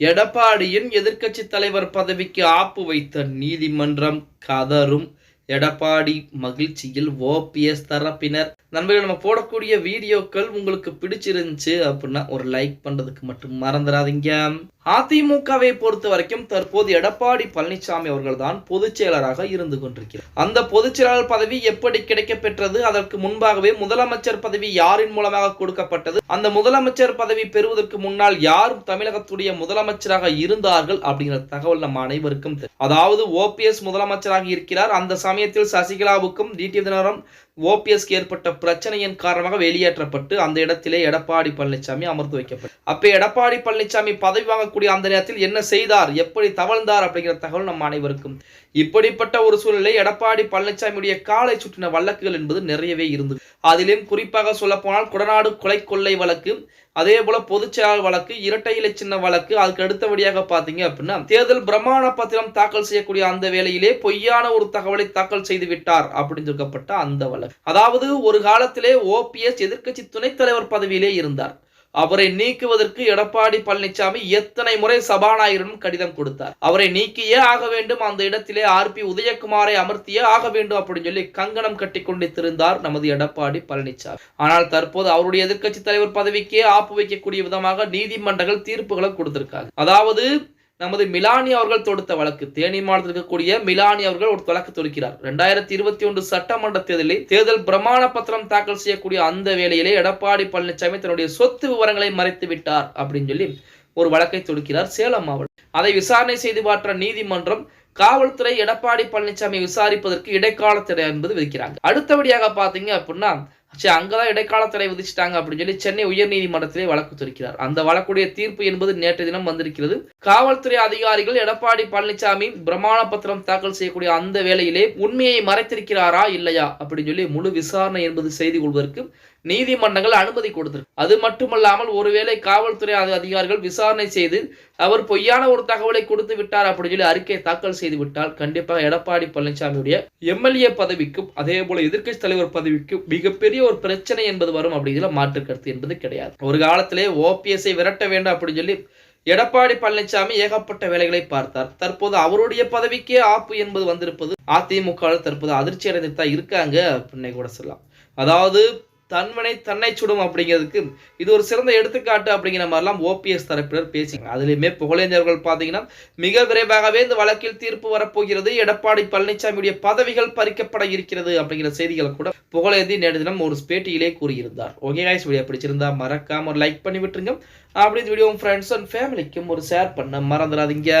எடப்பாடியின் எதிர்க்கட்சி தலைவர் பதவிக்கு ஆப்பு வைத்த நீதிமன்றம் கதரும் எடப்பாடி மகிழ்ச்சியில் ஓபிஎஸ் தரப்பினர் நண்பர்கள் நம்ம போடக்கூடிய வீடியோக்கள் உங்களுக்கு பிடிச்சிருந்துச்சு அப்படின்னா ஒரு லைக் பண்றதுக்கு மட்டும் மறந்துடாதீங்க. அதிமுகவை பொறுத்த வரைக்கும் தற்போது எடப்பாடி பழனிசாமி அவர்கள் தான் பொதுச் செயலராக இருந்து கொண்டிருக்கிறார். அந்த பொதுச் செயலாளர் பதவி எப்படி கிடைக்க பெற்றது? அதற்கு முன்பாகவே முதலமைச்சர் பதவி யாரின் மூலமாக கொடுக்கப்பட்டது? அந்த முதலமைச்சர் பதவி பெறுவதற்கு முன்னால் யார் தமிழகத்துடைய முதலமைச்சராக இருந்தார்கள் அப்படிங்கிற தகவல் நம்ம அனைவருக்கும் தெரியும். அதாவது ஓபிஎஸ் முதலமைச்சராக இருக்கிறார். அந்த சமயத்தில் சசிகலாவுக்கும் டிடி தினகரன் ஓபிஎஸ்க்கு ஏற்பட்ட பிரச்சனையின் காரணமாக வெளியேற்றப்பட்டு அந்த இடத்திலே எடப்பாடி பழனிசாமி அமர்ந்து வைக்கப்பட்டு அப்போ எடப்பாடி பழனிசாமி பதவி வாங்கக்கூடிய அந்த நேரத்தில் என்ன செய்தார்? எப்படி தவழ்ந்தார் அப்படிங்கிற தகவல் நம் அனைவருக்கும். இப்படிப்பட்ட ஒரு சூழ்நிலை எடப்பாடி பழனிசாமியுடைய காலை சுற்றின வழக்குகள் என்பது நிறையவே இருந்தது. அதிலும் குறிப்பாக சொல்லப்போனால் குடநாடு கொலை கொள்ளை வழக்கு அதே போல பொதுச்செயலாளர் வழக்கு இரட்டை இலை சின்ன வழக்கு அதுக்கு அடுத்தபடியாக பாத்தீங்க அப்படின்னா தேர்தல் பிரமாண பத்திரம் தாக்கல் செய்யக்கூடிய அந்த வேளையிலே பொய்யான ஒரு தகவலை தாக்கல் செய்து விட்டார் அப்படின்னு சொல்லப்பட்ட அந்த வழக்கு. அதாவது ஒரு காலத்திலே ஓபிஎஸ் எதிர்க்கட்சி துணைத் தலைவர் பதவியிலே இருந்தார். அவரை நீக்குவதற்கு எடப்பாடி பழனிசாமி எத்தனை முறை சபாநாயகரிடம் கடிதம் கொடுத்தார். அவரை நீக்கியே ஆக வேண்டும் அந்த இடத்திலே ஆர் பி உதயகுமாரை அமர்த்தியே ஆக வேண்டும் அப்படின்னு சொல்லி கங்கணம் கட்டி கொண்டு திருந்தார் நமது எடப்பாடி பழனிசாமி. ஆனால் தற்போது அவருடைய எதிர்க்கட்சி தலைவர் பதவிக்கே ஆப்பு வைக்கக்கூடிய விதமாக நீதிமன்றங்கள் தீர்ப்புகளை கொடுத்திருக்காங்க. அதாவது நமது மிலானி அவர்கள் தொடுத்த வழக்கு தேனி மாவட்டத்தில் இருக்கக்கூடிய மிலானி அவர்கள் ஒரு வழக்கு தொடுக்கிறார். ரெண்டாயிரத்தி இருபத்தி ஒன்று சட்டமன்ற தேர்தலில் தேர்தல் பிரமாண பத்திரம் தாக்கல் செய்யக்கூடிய அந்த வேளையிலே எடப்பாடி பழனிசாமி தன்னுடைய சொத்து விவரங்களை மறைத்து விட்டார் அப்படின்னு சொல்லி ஒரு வழக்கை தொடுக்கிறார் சேலம் மாவட்டம். அதை விசாரணை செய்து பார்த்த நீதிமன்றம் காவல்துறை எடப்பாடி பழனிசாமி விசாரிப்பதற்கு இடைக்கால தடை என்பது விதிக்கிறாங்க. அடுத்தபடியாக பாத்தீங்க அப்படின்னா சரி அங்கதான் இடைக்கால தடை விதிச்சிட்டாங்க அப்படின்னு சொல்லி சென்னை உயர்நீதிமன்றத்திலே வழக்கு தொடுக்கிறார். அந்த வழக்குடைய தீர்ப்பு என்பது நேற்று தினம் வந்திருக்கிறது. காவல்துறை அதிகாரிகள் எடப்பாடி பழனிசாமி பிரமாண பத்திரம் தாக்கல் செய்யக்கூடிய அந்த வேளையிலே உண்மையை மறைத்திருக்கிறாரா இல்லையா அப்படின்னு சொல்லி முழு விசாரணை என்பது செய்து கொள்வதற்கு நீதிமன்றங்கள் அனுமதி கொடுத்திருக்கு. அது மட்டுமல்லாமல் ஒருவேளை காவல்துறை அதிகாரிகள் விசாரணை செய்து அவர் பொய்யான ஒரு தகவலை கொடுத்து விட்டார் அப்படின்னு சொல்லி அறிக்கை தாக்கல் செய்து விட்டால் கண்டிப்பாக எடப்பாடி பழனிசாமியுடைய எம்எல்ஏ பதவிக்கும் அதே போல எதிர்க்கட்சி தலைவர் பதவிக்கும் மிகப்பெரிய ஒரு பிரச்சனை என்பது வரும் அப்படிங்கிற மாற்று கருத்து என்பது கிடையாது. ஒரு காலத்திலே ஓபிஎஸ்ஐ விரட்ட வேண்டும் அப்படின்னு சொல்லி எடப்பாடி பழனிசாமி ஏகப்பட்ட வேலைகளை பார்த்தார். தற்போது அவருடைய பதவிக்கே ஆப்பு என்பது வந்திருப்பது அதிமுக தற்போது அதிர்ச்சி அடைந்துட்டு தான் இருக்காங்க அப்படின்னே கூட சொல்லலாம். அதாவது தன்மனை தன்னை சுடும் அப்படிங்கிறதுக்கு இது ஒரு சிறந்த எடுத்துக்காட்டு அப்படிங்கிற மாதிரிலாம் ஓபிஎஸ் தரப்பினர் பேசிங்க அதுலேயுமே புகழேந்தவர்கள் பார்த்தீங்கன்னா மிக விரைவாகவே இந்த வழக்கில் தீர்ப்பு வரப்போகிறது. எடப்பாடி பழனிசாமியுடைய பதவிகள் பறிக்கப்பட இருக்கிறது அப்படிங்கிற செய்திகளை கூட புகழேந்தி நேற்று தினம் ஒரு பேட்டியிலே கூறியிருந்தார். ஓகே காய்ஸ் வீடியோ பிடிச்சிருந்தா மறக்காம ஒரு லைக் பண்ணி விட்டுருங்க. அப்படி இந்த வீடியோ ஃப்ரெண்ட்ஸ் அண்ட் ஃபேமிலிக்கும் ஒரு ஷேர் பண்ண மறந்துடாதீங்க.